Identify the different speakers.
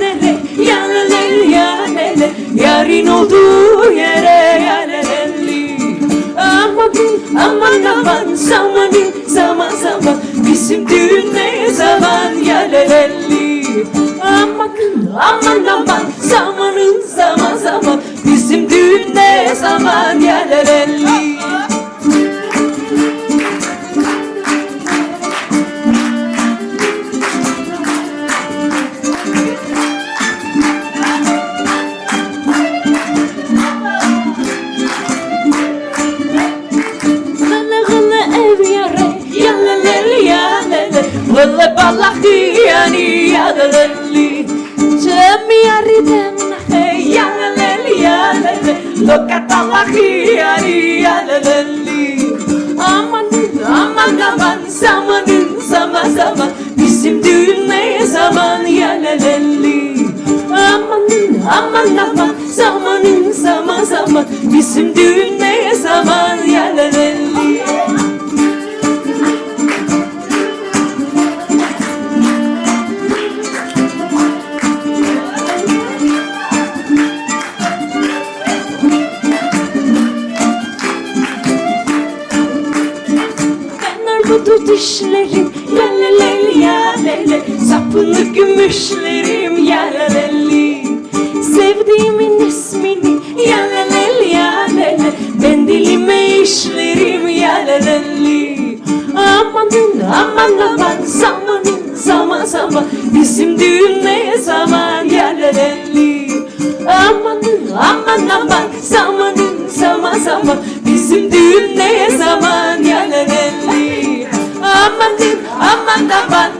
Speaker 1: dere Yalele yalele Yarın olduğu yere yaleleli Aman aman aman zamanın zaman zaman. Bizim düğün ne zaman yaleleli Aman aman aman zamanın zaman zaman. Bizim düğün ne zaman yaleleli yani yaleleli Cem yari demne Yaleleli yalele Lokatalak yani yaleleli Aman aman aman Zamanın zaman zaman. Bizim düğün ne zaman yaleleli Aman aman aman Zamanın zaman zaman. Bizim düğün Armudu dişlerim Yaleleli yalele Sapını gümüşlerim Yaleleli. Sevdiğimin ismini Yaleleli yalele Ben dilime işlerim Yaleleli. Amanın aman aman Zamanın zaman zaman. Bizim düğün aman